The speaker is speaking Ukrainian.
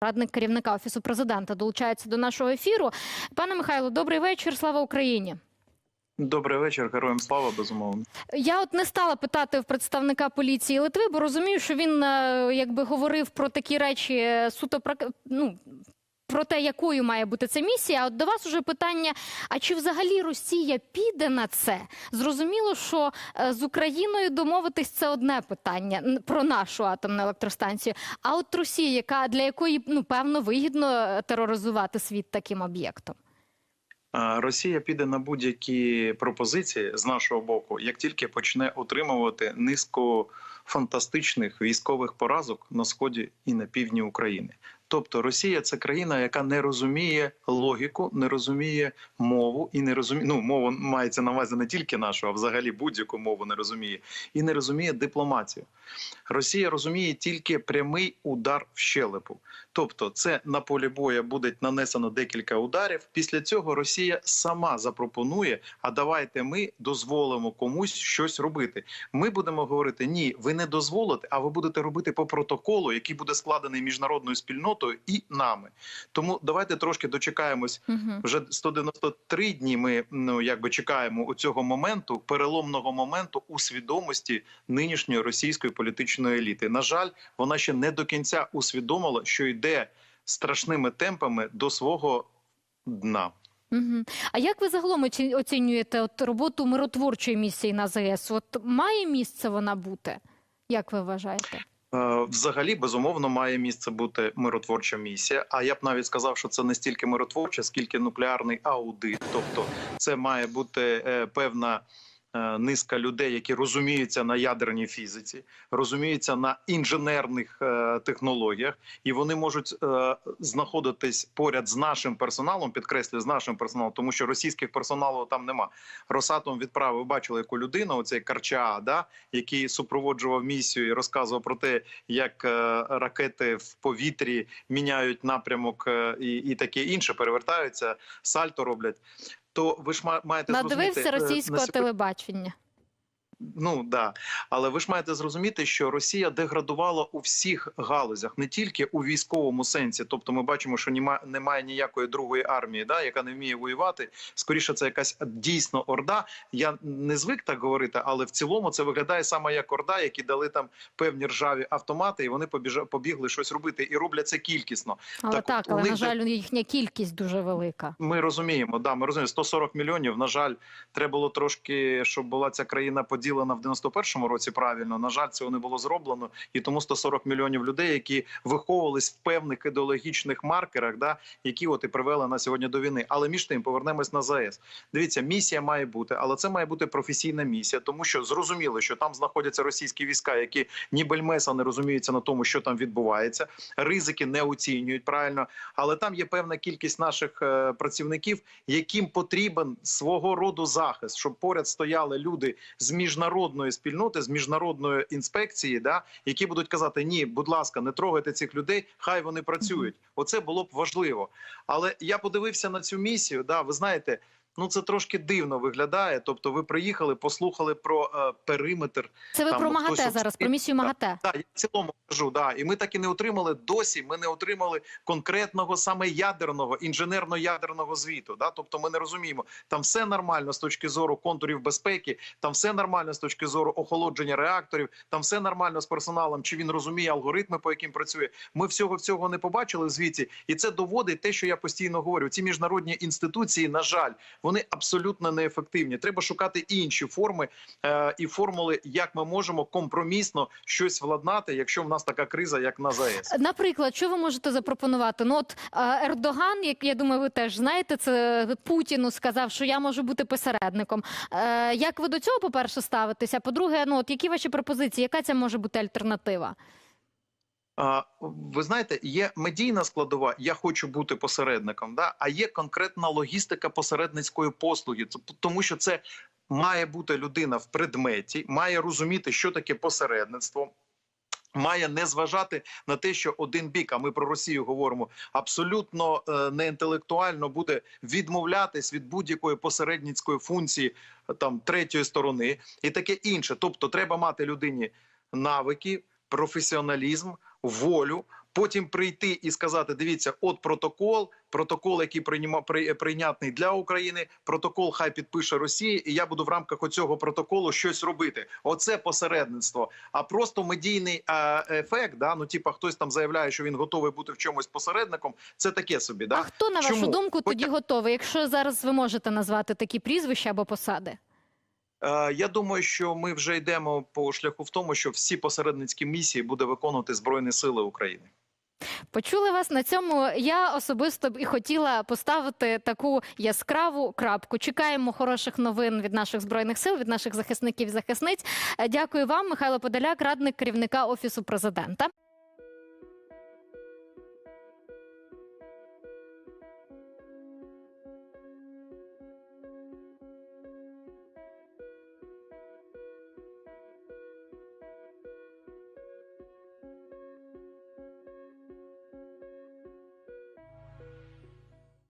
Радник керівника офісу президента долучається до нашого ефіру. Пане Михайло, добрий вечір. Слава Україні. Добрий вечір, героям слава, безумовно. Я от не стала питати в представника поліції Литви, бо розумію, що він е, якби говорив про такі речі е, суто ну. Про те, якою має бути ця місія, а от до вас уже питання: а чи взагалі Росія піде на це? Зрозуміло, що е, з Україною домовитись це одне питання про нашу атомну електростанцію. А от Росія, яка для якої ну певно вигідно е, тероризувати світ таким об'єктом? Росія піде на будь-які пропозиції з нашого боку, як тільки почне отримувати низку фантастичних військових поразок на сході і на півдні України. Тобто Росія це країна, яка не розуміє логіку, не розуміє мову і не розуміє. Ну мову мається на увазі не тільки нашу, а взагалі будь-яку мову не розуміє і не розуміє дипломатію. Росія розуміє тільки прямий удар в щелепу. Тобто, це на полі бою буде нанесено декілька ударів. Після цього Росія сама запропонує: а давайте ми дозволимо комусь щось робити. Ми будемо говорити: ні, ви не дозволите, а ви будете робити по протоколу, який буде складений міжнародною спільнотою і нами. Тому давайте трошки дочекаємось. Угу. Вже 193 дні. Ми ну якби чекаємо у цього моменту, переломного моменту у свідомості нинішньої російської політичної еліти. На жаль, вона ще не до кінця усвідомила, що йде страшними темпами до свого дна. Угу. А як ви загалом оці- оцінюєте от роботу миротворчої місії на ЗС? От має місце вона бути? Як ви вважаєте? Е, Взагалі, безумовно, має місце бути миротворча місія. А я б навіть сказав, що це не стільки миротворча, скільки нуклеарний аудит. Тобто, це має бути е, певна. Е, Низка людей, які розуміються на ядерній фізиці, розуміються на інженерних е, технологіях, і вони можуть е, знаходитись поряд з нашим персоналом. Підкреслюю, з нашим персоналом, тому що російських персоналу там нема. Росатом відправив, бачили, яку людину, оцей Карча, да, який супроводжував місію і розказував про те, як ракети в повітрі міняють напрямок і, і таке інше, перевертаються, сальто роблять. То ви ж ма- маєте Надивився зрозуміти, е, російського на телебачення. Ну да, але ви ж маєте зрозуміти, що Росія деградувала у всіх галузях, не тільки у військовому сенсі. Тобто, ми бачимо, що нема, немає ніякої другої армії, да, яка не вміє воювати. Скоріше, це якась дійсно орда. Я не звик так говорити, але в цілому це виглядає саме як орда, які дали там певні ржаві автомати, і вони побігли щось робити, і роблять це кількісно. Але Так так, але них на жаль, їхня кількість дуже велика. Ми розуміємо, да, ми розуміємо, 140 мільйонів. На жаль, треба було трошки, щоб була ця країна поділена в 91-му році. Правильно, на жаль, цього не було зроблено, і тому 140 мільйонів людей, які виховувались в певних ідеологічних маркерах, да, які от і привели нас сьогодні до війни. Але між тим повернемось на ЗАЕС. Дивіться, місія має бути, але це має бути професійна місія, тому що зрозуміло, що там знаходяться російські війська, які ні бельмеса не розуміються на тому, що там відбувається. Ризики не оцінюють правильно, але там є певна кількість наших е, працівників, яким потрібен свого роду захист, щоб поряд стояли люди з міжнародної спільноти, з міжнародної інспекції, да, які будуть казати: ні, будь ласка, не трогайте цих людей, хай вони працюють. Оце було б важливо. Але я подивився на цю місію. Да, ви знаєте. Ну, це трошки дивно виглядає. Тобто, ви приїхали, послухали про е, периметр Це ви Там про МАГАТЕ обстрілює. зараз, про місію МАГАТЕ. так, я в цілому кажу, да. І ми так і не отримали досі. Ми не отримали конкретного саме ядерного інженерно-ядерного звіту. Да? Тобто ми не розуміємо, там все нормально з точки зору контурів безпеки, там все нормально з точки зору охолодження реакторів, там все нормально з персоналом. Чи він розуміє алгоритми, по яким працює? Ми всього всього не побачили в звіті, і це доводить те, що я постійно говорю. Ці міжнародні інституції, на жаль, вони абсолютно неефективні. Треба шукати інші форми е, і формули, як ми можемо компромісно щось владнати, якщо в нас така криза, як на ЗАЕС. Наприклад, що ви можете запропонувати? Ну от е, Ердоган, як я думаю, ви теж знаєте, це Путіну сказав, що я можу бути посередником. Е, Як ви до цього, по-перше, ставитеся? По-друге, ну от які ваші пропозиції? Яка це може бути альтернатива? Ви знаєте, є медійна складова, я хочу бути посередником, да? а є конкретна логістика посередницької послуги, тому що це має бути людина в предметі, має розуміти, що таке посередництво. Має не зважати на те, що один бік, а ми про Росію говоримо, абсолютно е, неінтелектуально буде відмовлятись від будь-якої посередницької функції там третьої сторони і таке інше. Тобто, треба мати людині навики, професіоналізм, волю, Потім прийти і сказати: дивіться, от протокол, протокол, який прийма, при, прийнятний для України. Протокол хай підпише Росія, і я буду в рамках оцього протоколу щось робити. Оце посередництво. А просто медійний ефект, да, ну типа хтось там заявляє, що він готовий бути в чомусь посередником. Це таке собі. А Да? хто на вашу Чому? думку тоді Хоча- готовий? Якщо зараз ви можете назвати такі прізвища або посади? Е, Я думаю, що ми вже йдемо по шляху в тому, що всі посередницькі місії буде виконувати Збройні Сили України. Почули вас на цьому. Я особисто б і хотіла поставити таку яскраву крапку. Чекаємо хороших новин від наших збройних сил, від наших захисників і захисниць. Е, Дякую вам, Михайло Подоляк, радник керівника офісу президента.